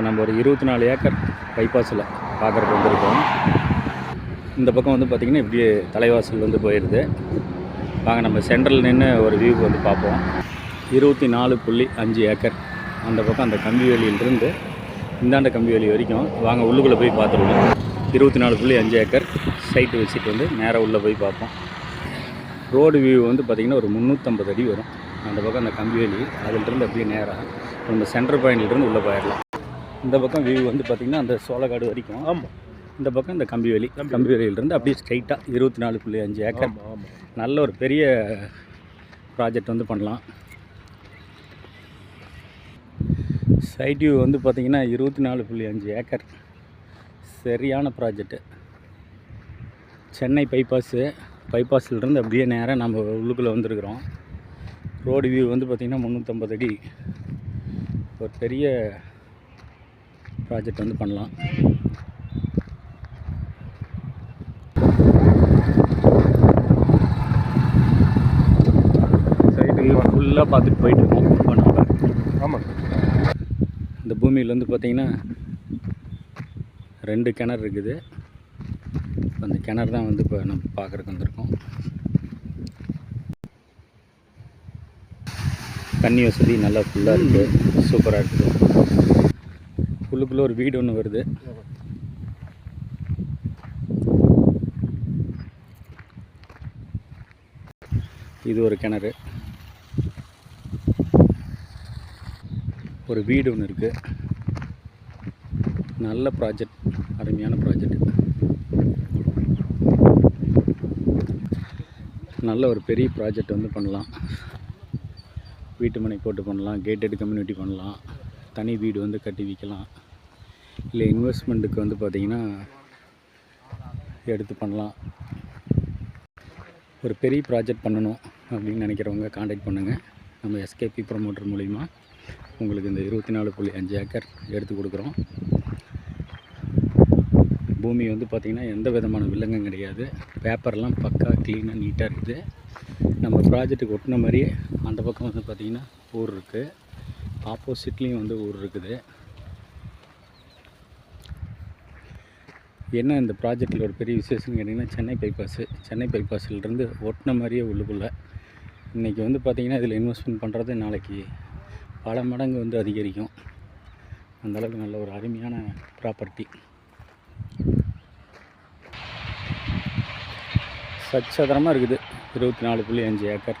இப்போ நம்ம ஒரு இருபத்தி நாலு ஏக்கர் பைபாஸில் பார்க்குறக்கு வந்திருக்கோம். இந்த பக்கம் வந்து பார்த்திங்கன்னா இப்படியே தலைவாசல் வந்து போயிடுது. வாங்க நம்ம சென்ட்ரல் நின்று ஒரு வியூ வந்து பார்ப்போம். இருபத்தி நாலு புள்ளி அஞ்சு ஏக்கர். அந்த பக்கம் அந்த கம்பி வேலியிலிருந்து இந்தாண்ட கம்பி வேலி வரைக்கும். வாங்க உள்ளுக்குள்ளே போய் பார்த்துருவோம். இருபத்தி நாலு புள்ளி அஞ்சு ஏக்கர். சைட்டு வச்சுட்டு வந்து நேராக உள்ளே போய் பார்ப்போம். ரோடு வியூ வந்து பார்த்திங்கன்னா ஒரு முந்நூற்றம்பது அடி வரும். அந்த பக்கம் அந்த கம்பி வேலி அதிலிருந்து அப்படியே நேராக நம்ம சென்டர் பாயிண்ட்லேருந்து உள்ளே போயிடலாம். இந்த பக்கம் வியூ வந்து பார்த்திங்கன்னா அந்த சோளக்காடு வரைக்கும். ஆமாம் இந்த பக்கம் இந்த கம்பி வேலி. கம்பி வேலியிலிருந்து அப்படியே ஸ்ட்ரைட்டாக இருபத்தி நாலு புள்ளி அஞ்சு ஏக்கர். நல்ல ஒரு பெரிய ப்ராஜெக்ட் வந்து பண்ணலாம். சைட் வியூ வந்து பார்த்திங்கன்னா இருபத்தி நாலு புள்ளி அஞ்சு ஏக்கர். சரியான ப்ராஜெக்ட்டு சென்னை பைபாஸு பைபாஸ்லேருந்து அப்படியே நேராக நம்ம உள்ளுக்குள்ளே வந்திருக்கிறோம். ரோடு வியூ வந்து பார்த்திங்கன்னா முந்நூற்றம்பது அடி. ஒரு பெரிய ப்ராஜெக்ட் வந்து பண்ணலாம். ஃபுல்லாக பார்த்துட்டு போயிட்டுருக்கோம். இப்போ நம்ம ஆமாம் இந்த பூமியில் வந்து பார்த்திங்கன்னா ரெண்டு கிணறு இருக்குது. அந்த கிணறு தான் வந்து இப்போ நம்ம பார்க்குறக்கு வந்திருக்கோம். தண்ணி வசதி நல்லா ஃபுல்லாக இருக்குது சூப்பராக இருக்குது உள்ளுக்குள்ளே ஒரு வீடு ஒன்று வருது. இது ஒரு கிணறு. ஒரு வீடு ஒன்று இருக்குது நல்ல ப்ராஜெக்ட் அருமையான ப்ராஜெக்ட் நல்ல ஒரு பெரிய ப்ராஜெக்ட் வந்து பண்ணலாம். வீட்டு மனை போட்டு பண்ணலாம் கேட்டட் கம்யூனிட்டி பண்ணலாம். தனி வீடு வந்து கட்டி விற்கலாம் இல்லை இன்வெஸ்ட்மெண்ட்டுக்கு வந்து பார்த்திங்கன்னா எடுத்து பண்ணலாம். ஒரு பெரிய ப்ராஜெக்ட் பண்ணணும் அப்படின்னு நினைக்கிறவங்க காண்டாக்ட் பண்ணுங்கள் நம்ம எஸ்கேபி ப்ரொமோட்டர் மூலிமா உங்களுக்கு இந்த இருபத்தி நாலு புள்ளி அஞ்சு ஏக்கர் எடுத்து கொடுக்குறோம். பூமி வந்து பார்த்திங்கன்னா எந்த விதமான வில்லங்கம் கிடையாது. பேப்பர்லாம் பக்கா க்ளீனாக நீட்டாக இருக்குது. நம்ம ப்ராஜெக்ட்டுக்கு ஒட்டின மாதிரியே அந்த பக்கம் வந்து பார்த்திங்கன்னா ஊர் இருக்குது ஆப்போசிட்லேயும் வந்து ஊர் இருக்குது. என்ன இந்த ப்ராஜெக்டில் ஒரு பெரிய விசேஷம்னு கேட்டிங்கன்னா சென்னை பைபாஸு சென்னை பைபாஸ்லேருந்து ஒட்டின மாதிரியே உள்ளுக்குள்ளே. இன்றைக்கி வந்து பார்த்திங்கன்னா இதில் இன்வெஸ்ட்மெண்ட் பண்ணுறது நாளைக்கு பல மடங்கு வந்து அதிகரிக்கும். அந்த அளவுக்கு நல்ல ஒரு அருமையான ப்ராப்பர்ட்டி சச்சதரமாக இருக்குது. இருபத்தி நாலு புள்ளி அஞ்சு ஏக்கர்.